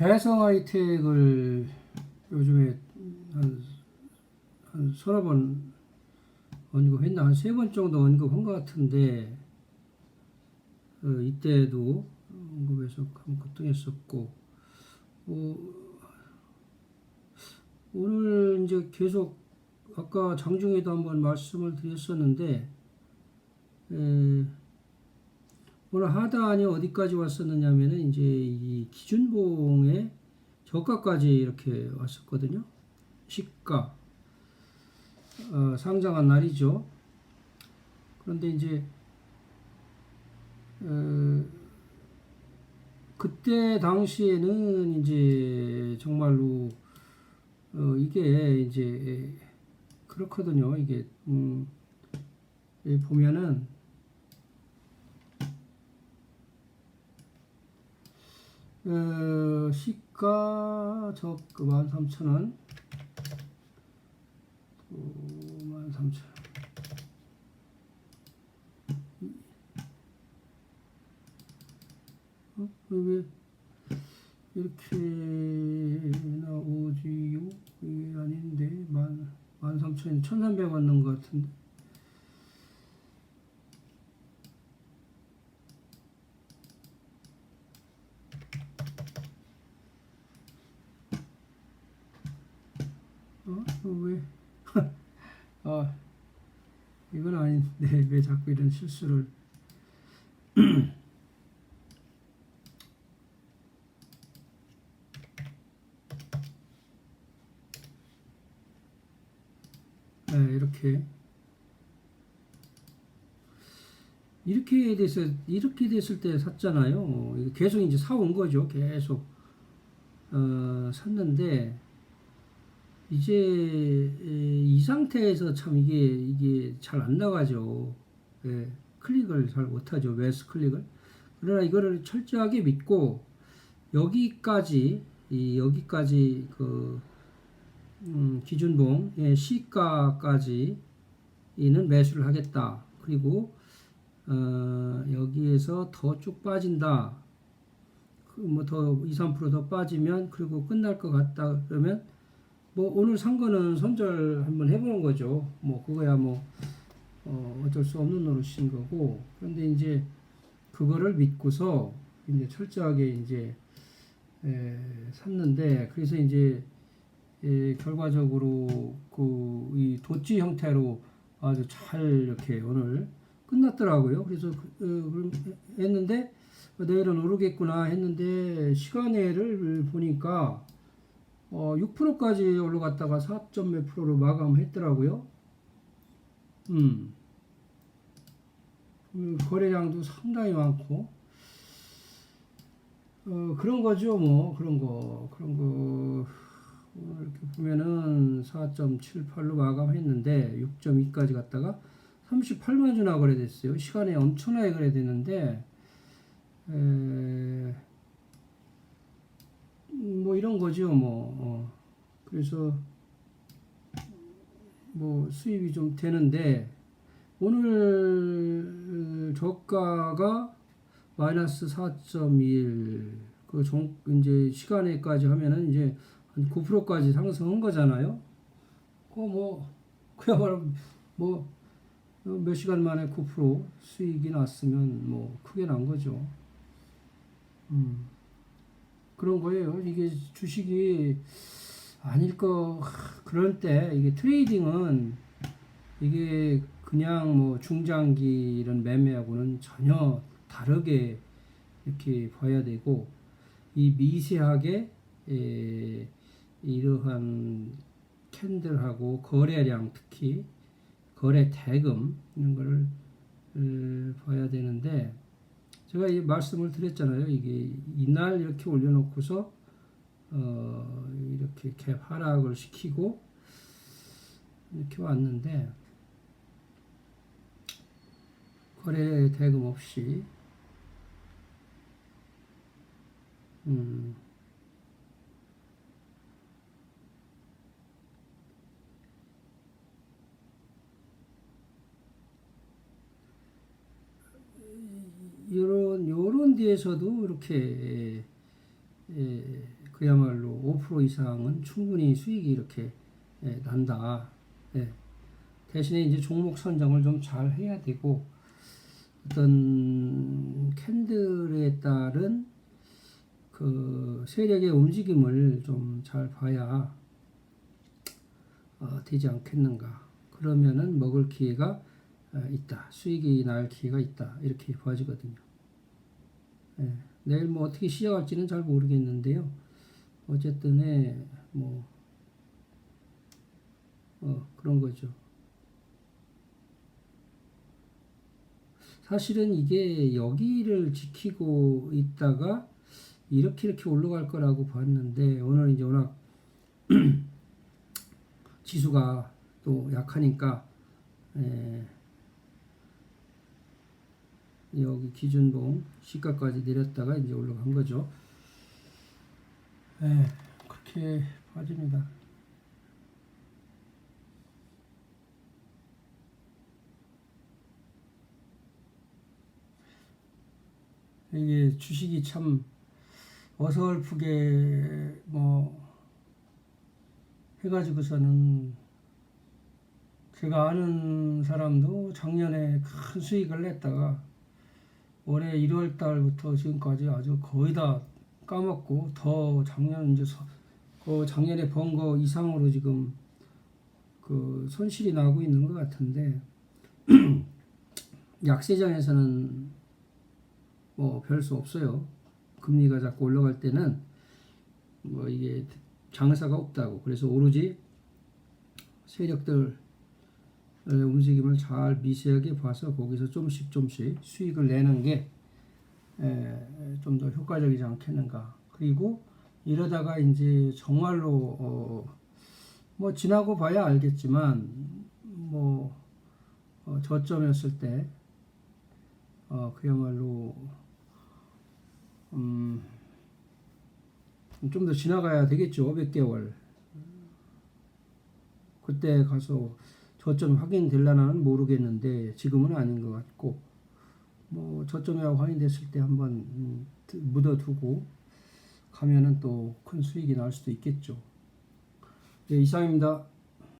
대성 하이텍을 요즘에 한, 한 서너 번 언급했나? 한 세 번 정도 언급한 것 같은데 어, 이때도 언급해서 급등했었고 어, 오늘 이제 계속 아까 장중에도 한번 말씀을 드렸었는데 에, 오늘 하단이 어디까지 왔었느냐면은 이제 이 기준봉의 저가까지 이렇게 왔었거든요. 시가 어, 상장한 날이죠. 그런데 이제 어, 그때 당시에는 이제 정말로 어, 이게 이제 그렇거든요. 이게 음, 보면은 어, 시가 저그 13,000원 13,000원 어? 왜 이렇게 나오지요? 이게 아닌데 만 13,000원 1,300원 넣은 것 같은데 어? 어, 왜? 아, 이건 아닌데 왜 자꾸 이런 실수를 네, 이렇게 이렇게 돼서 이렇게 됐을 때 샀잖아요. 계속 이제 사온 거죠. 계속 어, 샀는데 이제 에, 이 상태에서 참 이게 이게 잘 안 나가죠. 예, 클릭을 잘 못하죠. 매수 클릭을. 그러나 이거를 철저하게 믿고 여기까지 이 여기까지 그 음, 기준봉 예, 시가까지 이는 매수를 하겠다. 그리고 어, 여기에서 더 쭉 빠진다. 그 뭐더 2, 3%더 빠지면 그리고 끝날 것 같다 그러면 뭐 오늘 산 거는 손절 한번 해보는 거죠. 뭐 그거야 뭐 어, 어쩔 수 없는 노릇인 거고 그런데 이제 그거를 믿고서 이제 철저하게 이제 에, 샀는데 그래서 이제 에, 결과적으로 그 이 도치 형태로 아주 잘 이렇게 오늘 끝났더라고요. 그래서 그, 어, 그럼 했는데 내일은 오르겠구나 했는데 시간외를 보니까 어, 6%까지 올라갔다가 4점 몇 프로로 마감했더라고요. 음. 음, 거래량도 상당히 많고, 어, 그런 거죠, 뭐, 그런 거, 그런 거, 이렇게 보면은 4.78로 마감했는데, 6.2까지 갔다가 38만 주나 거래됐어요. 시간에 엄청나게 거래됐는데, 에, 뭐 이런 거죠, 뭐. 어. 그래서 뭐 수입이 좀 되는데 오늘 저가가 마이너스 4.1. 그 종, 이제 시간에까지 하면은 이제 한 9%까지 상승한 거잖아요. 그 뭐, 그야말로 뭐, 몇 시간 만에 9% 수익이 났으면 뭐 크게 난 거죠. 음. 그런 거예요. 이게 주식이 아닐 거 그럴 때 이게 트레이딩은 이게 그냥 뭐 중장기 이런 매매하고는 전혀 다르게 이렇게 봐야 되고 이 미세하게 에, 이러한 캔들하고 거래량 특히 거래 대금 이런 거를 에, 봐야 되는데 제가 이 말씀을 드렸잖아요. 이게 이날 이렇게 올려놓고서 어 이렇게 갭 하락을 시키고 이렇게 왔는데 거래 대금 없이 음 데에서도 이렇게 예, 그야말로 5% 이상은 충분히 수익이 이렇게 예, 난다. 예. 대신에 이제 종목 선정을 좀 잘 해야 되고 어떤 캔들에 따른 그 세력의 움직임을 좀 잘 봐야 어, 되지 않겠는가. 그러면은 먹을 기회가 어, 있다. 수익이 날 기회가 있다. 이렇게 봐지거든요. 예, 내일 뭐 어떻게 시작할지는 잘 모르겠는데요. 어쨌든 에, 뭐 어, 그런 거죠. 사실은 이게 여기를 지키고 있다가 이렇게 이렇게 올라갈 거라고 봤는데 오늘 이제 워낙 지수가 또 약하니까 에, 여기 기준봉 시가까지 내렸다가 이제 올라간 거죠. 에, 그렇게 빠집니다. 이게 주식이 참 어설프게 뭐 해가지고서는 제가 아는 사람도 작년에 큰 수익을 냈다가 올해 1월 달부터 지금까지 아주 거의 다 까먹고 더 작년 이제 서- 그 작년에 번 거 이상으로 지금 그 손실이 나고 있는 것 같은데 약세장에서는 뭐 별 수 없어요. 금리가 자꾸 올라갈 때는 뭐 이게 장사가 없다고 그래서 오로지 세력들 움직임을 잘 미세하게 봐서 거기서 좀씩 좀씩 수익을 내는 게 좀 더 효과적이지 않겠는가. 그리고 이러다가 이제 정말로 어, 뭐 지나고 봐야 알겠지만 뭐 어, 저점이었을 때 어, 그야말로 음, 좀 더 지나가야 되겠죠. 500개월. 그때 가서 저점 확인될라나는 모르겠는데 지금은 아닌 것 같고 뭐 저점이 확인됐을 때 한번 음, 묻어두고 가면은 또 큰 수익이 날 수도 있겠죠. 예, 이상입니다.